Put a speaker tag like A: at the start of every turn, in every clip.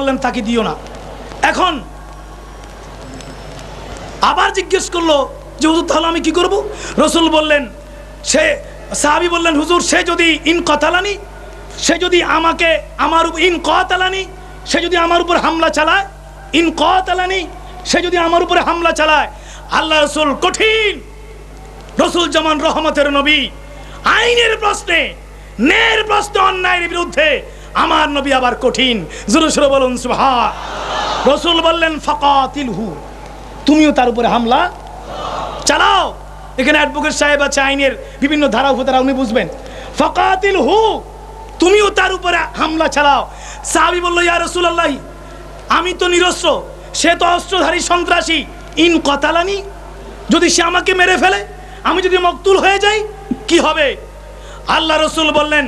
A: বললেন, তাকে দিও না। এখন আবার জিজ্ঞেস করল যে, হুজুর, তাহলে আমি কি করব? রসুল বললেন, সে সাহাবি বললেন, হুজুর, সে যদি ইন কথালানি সে যদি আমাকে আমার ইন কথালানি সে যদি আমার উপর হামলা চালায়, ইন কথালানি সে যদি আমার উপরে হামলা চালায়, আল্লাহ রসুল কঠিন। রসুল জামান রহমতের নবী, আইনের প্রশ্নে নের প্রশ্নে, অন্যায়ের বিরুদ্ধে আমার নবী আবার কঠিন। জোরে বলুন সুহা রসুল বললেন, ফাকাতিলহু। তুমিও তার উপরে হামলা চালাও। এখানে অ্যাডভোকেট সাহেব আছে, আইনের বিভিন্ন ধারা, উপধারা, উনি বুঝবেন। ফকাতিল হু তুমিও তার উপরে হামলা চালাও। সাহাবি বলল, ইয়া রসুল্লাহ আমি তো নিরস্ত্র, সে তো অস্ত্রধারী সন্ত্রাসী। ইন কতালানি, যদি সে আমাকে মেরে ফেলে, আমি যদি মকতুল হয়ে যাই, কি হবে? আল্লাহ রসুল বললেন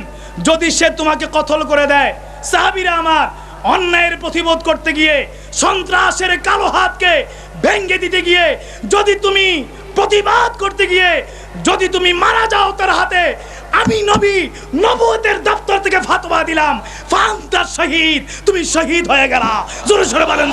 A: যদি সে তোমাকে কথল করে দেয়, সাহাবিরা আমার অন্যায়ের প্রতিবোধ করতে গিয়ে, সন্ত্রাসের কালো হাতকে ভেঙ্গে দিতে গিয়ে, যদি তুমি প্রতিবাদ করতে গিয়ে, যদি তুমি মারা যাও তার হাতে, আমি নবী নবতের দপ্তর থেকে ফাতোয়া দিলাম। ফান্তার শহীদ, তুমি শহীদ হয়ে গেলা। জোরে জোরে বলেন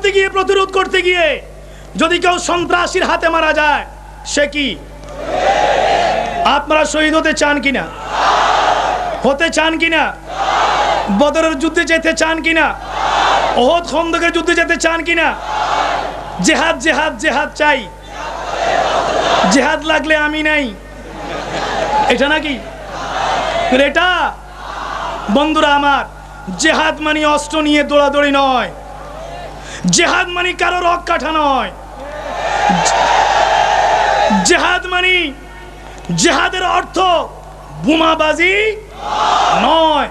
A: করতে গিয়ে, প্রতিরোধ করতে গিয়ে যদি কেউ সন্ত্রাসীর হাতে মারা যায়, সে কি? আপনারা শহীদ হতে চান কিনা? হতে চান কিনা? বদরের যুদ্ধে যেতে চান কিনা? ওহদ খন্দকের যুদ্ধে যেতে চান কিনা? জেহাদ জেহাদ জেহাদ চাই। জেহাদ লাগলে আমি নাই। এটা নাকি? এটা? বন্ধুরা আমার, জেহাদ মানে অস্ত্র নিয়ে দৌড়াদৌড়ি নয়। জেহাদ মানে কারও রক কাঠা নয়। জেহাদ মানে জেহাদের অর্থ বোমাবাজি নয়।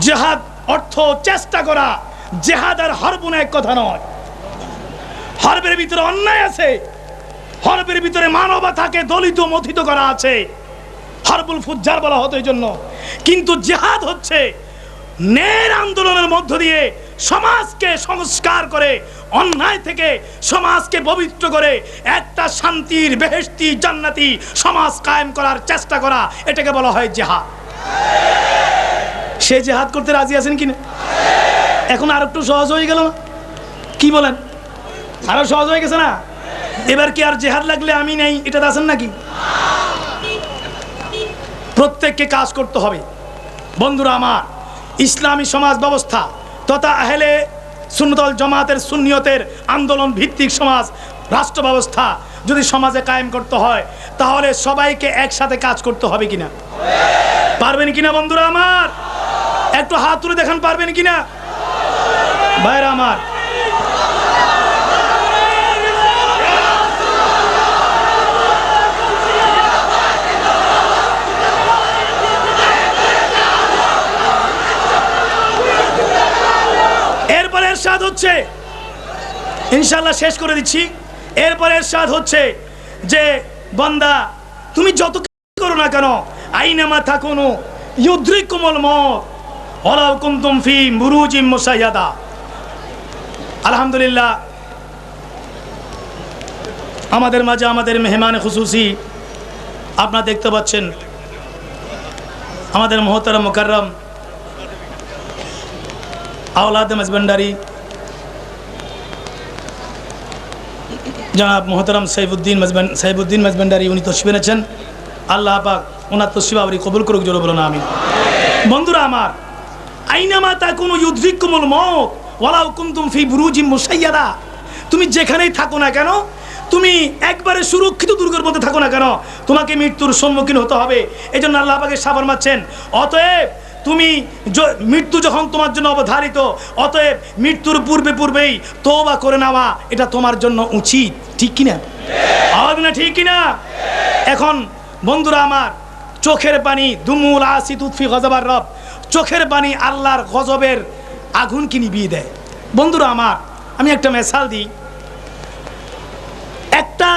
A: জেহাদ অর্থ চেষ্টা করা, জেহাদ আর হরবুন এক কথা নয়। হরবের ভিতরে অন্যায় আছে, হরবের ভিতরে মানবতাকে দলিত মথিত করা আছে। হরবুল ফুজ্জার বলা হতো এই জন্য। কিন্তু জেহাদ হচ্ছে ন্যায়ের আন্দোলনের মধ্য দিয়ে সমাজকে সংস্কার করে, অন্যায় থেকে সমাজকে পবিত্র করে, একটা শান্তির বেহেস্তি জান্নাতি সমাজ কায়েম করার চেষ্টা করা, এটাকে বলা হয় জেহাদ। সে জেহাদ করতে রাজি আছেন কিনা এখন আর একটু সহজ হয়ে গেল না? কি বলেন? আরও সহজ হয়ে গেছে না? এবার কি আর জেহাদ লাগলে আমি নেই, এটা আছেন নাকি? প্রত্যেককে কাজ করতে হবে। বন্ধুরা আমার, ইসলামী সমাজ ব্যবস্থা তথা আহলে সুন্নতল জমাতের সুন্নিয়তের আন্দোলন ভিত্তিক সমাজ, রাষ্ট্র ব্যবস্থা যদি সমাজে কায়েম করতে হয়, তাহলে সবাইকে একসাথে কাজ করতে হবে কিনা? পারবেন কিনা বন্ধুরা আমার? একটু হাত তুলে দেখান, পারবেন কিনা? ভাইরা আমার এরশাদ হচ্ছে ইনশাল্লাহ শেষ করে দিচ্ছি। এরপরে এরশাদ হচ্ছে যে, বন্দা, তুমি যত করো না কেন, আইনামা থাকুন ইউদ্রিক কোমল মত আলহামদুলিল্লাহ, আমাদের মাঝে আমাদের মেহমান খুশুসি আপনারা দেখতে পাচ্ছেন, আমাদের মহতারা মোকাররম আওলাদ মজবন্ডারি জনাব মোহতারাম সাইফুদ্দিন মজবেন সাইফুদ্দিন মজবন্ডারি উনি তসিব এনেছেন। আল্লাহ পাক ওনার তসিব আবরি কবুল করুক, জোরে বলো না আমি বন্ধুরা আমার, আইনামা তা কোনো ইউদ্রিকুমুল মত ওয়ালাউ কুনতুম ফি বুরুজিম মুসাইয়াদা। তুমি যেখানেই থাকো না কেন, তুমি একবারে সুরক্ষিত দুর্গের মধ্যে থাকো না কেন, তোমাকে মৃত্যুর সম্মুখীন হতে হবে। এই জন্য আল্লাহ পাকে সাবর মারছেন অতএব তুমি মৃত্যু যখন তোমার জন্য অবধারিত, অতএব মৃত্যুর পূর্বে পূর্বেই তোবা করে নেওয়া এটা তোমার জন্য উচিত। ঠিক কিনা? আওয়াজ না ঠিক কিনা? এখন বন্ধুরা আমার, চোখের পানি, দুমুল আসি তুৎফি গজবার রব, চোখের পানি আল্লাহর গজবের আগুন কি নিবিয়ে দেয়। বন্ধুরা আমার, আমি একটা মেসাল দিই। একটা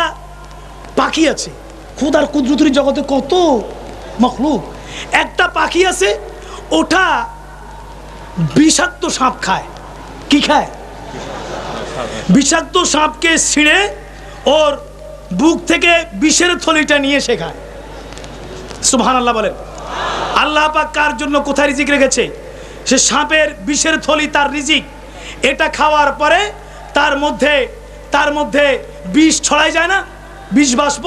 A: পাখি আছে, খুদার কুদরতুর জগতে কত মখলুক। একটা পাখি আছে ওটা বিষাক্ত সাপ খায়। কি খায়? বিষাক্ত সাপকে ছিঁড়ে ওর বুক থেকে বিষের থলিটা নিয়ে সে খায়। সুবহান আল্লাহ বলেন। আল্লাহ পাক কার জন্য কোথায় রিজিক রেখেছে? সে সাপের বিষের থলি তার রিজিক। এটা খাওয়ার পরে তার মধ্যে তার মধ্যে বিষ ছড়াই যায় না? বিষ বাষ্প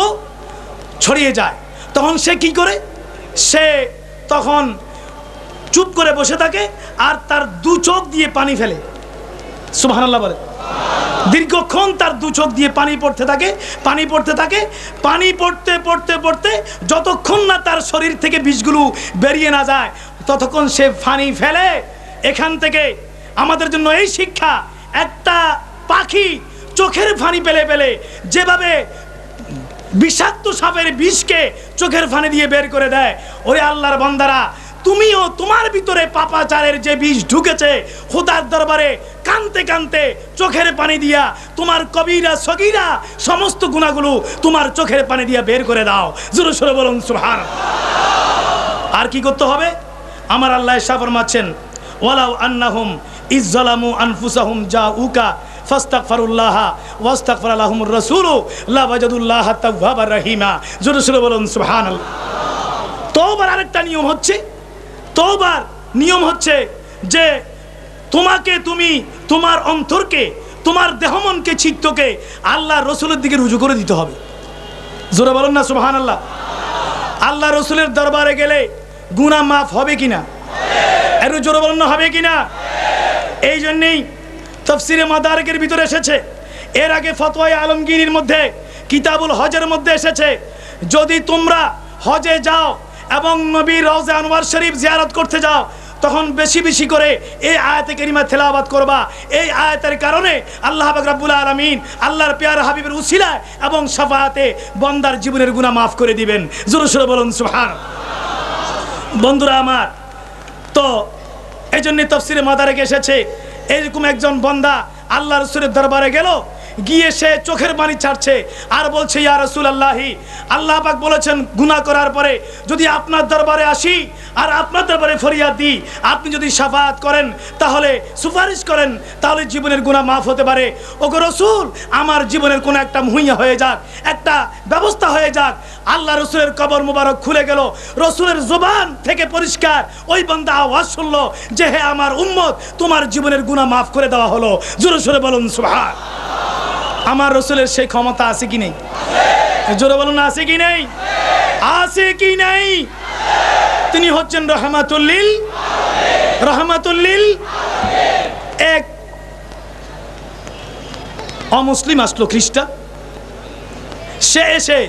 A: ছড়িয়ে যায়। তখন সে কি করে? সে তখন চুপ করে বসে থাকে আর তার দু চোখ দিয়ে পানি ফেলে। সুবহানাল্লাহ বলে। দীর্ঘক্ষণ তার দু চোখ দিয়ে পানি পড়তে থাকে, পানি পড়তে থাকে, পানি পড়তে পড়তে পড়তে যতক্ষণ না তার শরীর থেকে বিষগুলো বেরিয়ে না যায়, ততক্ষণ সে পানি ফেলে। এখান থেকে আমাদের জন্য এই শিক্ষা, একটা পাখি চোখের ফানি পেলে পেলে যেভাবে বিষাক্ত সাপের বিষকে চোখের ফানি দিয়ে বের করে দেয়, ওরে আল্লাহর বন্দারা তুমিও তোমার ভিতরে পাপাচারের যে বিষ ঢুকেছে, খোদার দরবারে কানতে কানতে চোখের পানি দিয়া তোমার কবিরা, সগিরা সমস্ত গুণাগুলো তোমার চোখের পানি দিয়া বের করে দাও। জোরে সোরে বলুন সুহান আর কি করতে হবে? আমার আল্লাহ শাহ ফরমাচ্ছেন, ওয়ালাউ আন্নাহুম ইজ্জালামু আনফুসাহুম যা উকা ফাস্তাগফিরুল্লাহ ওয়াস্তাগফির লাহুমুর রাসূলু লা ওয়াজাদুল্লাহ তাওয়াবার রহিমা। জোরে সোরে বলুন, সুবহানাল্লাহ। তওবার আরেকটা নিয়ম হচ্ছে তওবার নিয়ম হচ্ছে যে তোমাকে তুমি তোমার অন্তরকে, তোমার দেহমনকে, চিত্তকে আল্লাহ রসুলের দিকে রুজু করে দিতে হবে। জোরে বলুন না সুবহান আল্লাহ আল্লাহ রসুলের দরবারে গেলে গুনাহ মাফ হবে কিনা? একটু জোরে বলুন হবে কিনা? এই জন্যেই তফসিরে মাদারকের ভিতরে এসেছে। এর আগে ফতোয়া আলমগীরির মধ্যে, কিতাবুল হজের মধ্যে এসেছে, যদি তোমরা হজে যাও এবং নবী রওজে আনোয়ার শরীফ জিয়ারত করতে যাও, তখন বেশি বেশি করে এই আয়াতে কেরিমা তেলাওয়াত করবা। এই আয়াতের কারণে আল্লাহ পাক রাব্বুল আলামিন আল্লাহর পেয়ার হাবিবের উসিলায় এবং সাফায়াতে বন্দার জীবনের গুনাহ মাফ করে দিবেন। জোরে সোরে বলুন সুবহান বন্ধুরা আমার, তো এই জন্য তফসিরে মাদারেকে এসেছে এইরকম একজন বন্দা আল্লাহ রসুলের দরবারে গেল গিয়ে সে চোখের পানি ছাড়ছে আর বলছে, ইয়া রসুল আল্লাহি আল্লাহ পাক বলেছেন, গুনাহ করার পরে যদি আপনার দরবারে আসি আর আপনার দরবারে ফরিয়াদ দিই, আপনি যদি সাফাত করেন, তাহলে সুপারিশ করেন, তাহলে জীবনের গুনাহ মাফ হতে পারে। ওগো রসুল, আমার জীবনের কোনো একটা মুহিয়া হয়ে যাক, একটা ব্যবস্থা হয়ে যাক। আল্লাহ রসুলের কবর মুবারক খুলে গেল। রসুলের জবান থেকে পরিষ্কার। ওই বান্দা আওয়াজ শুনলো যে, হে আমার উম্মত, তোমার জীবনের গুনাহ মাফ করে দেওয়া হলো। জোরে সোরে বলুন, সুবহান। আমার রসুলের সেই ক্ষমতা আছে কি নেই? জোরে বলুন, আছে কি নেই? আছে কি নেই? তিনি হচ্ছেন রহমাতুল্লিল। রহমাতুল্লিল এক অমুসলিম আসলো খ্রিস্টান। সে এসে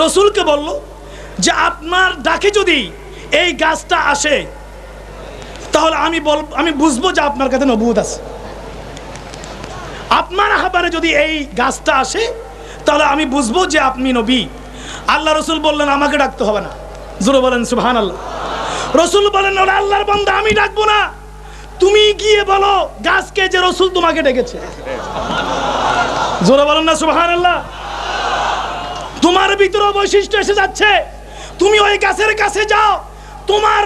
A: রসুলকে বলল যে, আপনার ডাকে যদি এই গাছটা আসে, তাহলে আমি বল, আমি বুঝব যে আপনার কাছে নবুদ আছে। আপনার আহ্বানে যদি এই গাছটা আসে, তাহলে আমি বুঝব যে আপনি নবী। আল্লাহ রসুল বললেন, আমাকে ডাকতে হবে না। জোরে বলেন সুবহান আল্লাহ রসুল বলেন, ওরা আল্লাহর বন্ধা আমি ডাকবো না। তুমি গিয়ে বলো, গাছকে যে রসুল তোমাকে ডেকেছে। জোরে বলেন না সুবহান আল্লাহ তোমার ভিতরে বৈশিষ্ট্য এসে যাচ্ছে। তুমি ওই গাছের কাছে যাও। তোমার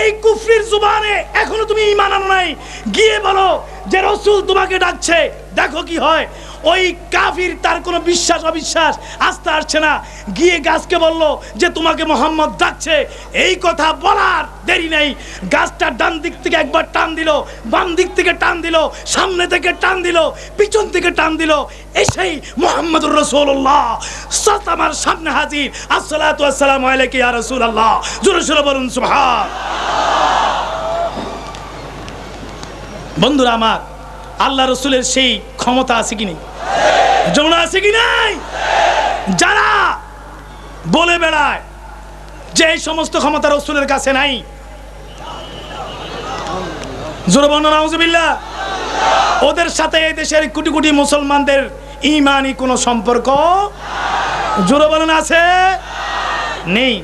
A: এই কুফরির জুবানে এখনও তুমি ইমান আনো নাই। গিয়ে বলো যে রসুল তোমাকে ডাকছে। দেখো কি হয়। ওই কাফির তার কোনো বিশ্বাস, অবিশ্বাস আস্থা আসছে না। গিয়ে গাছকে বলল যে, তোমাকে মোহাম্মদ ডাকছে। এই কথা বলার দেরি নেই। গাছটা ডান দিক থেকে একবার টান দিল, বাম দিক থেকে টান দিল, সামনে থেকে টান দিল, পিছন থেকে টান দিল। এসেই মোহাম্মদুর রসুল্লাহ আমার সামনে হাজির। আসসালাতু আসসালামু আলাইকা ইয়া রাসূলুল্লাহ। জোরে জোরে বলুন, সুবহান। বন্ধুরা আমার আল্লাহ রসুলের সেই ক্ষমতা আছে কি নেই? যমুনা আছে কি নাই? যারা বলে বেড়ায় যে এই সমস্ত ক্ষমতা রসুলের কাছে নাই। ওদের সাথে এই দেশের কোটি কোটি মুসলমানদের ইমানই কোনো সম্পর্ক জোরে বলেন, আছে? নেই।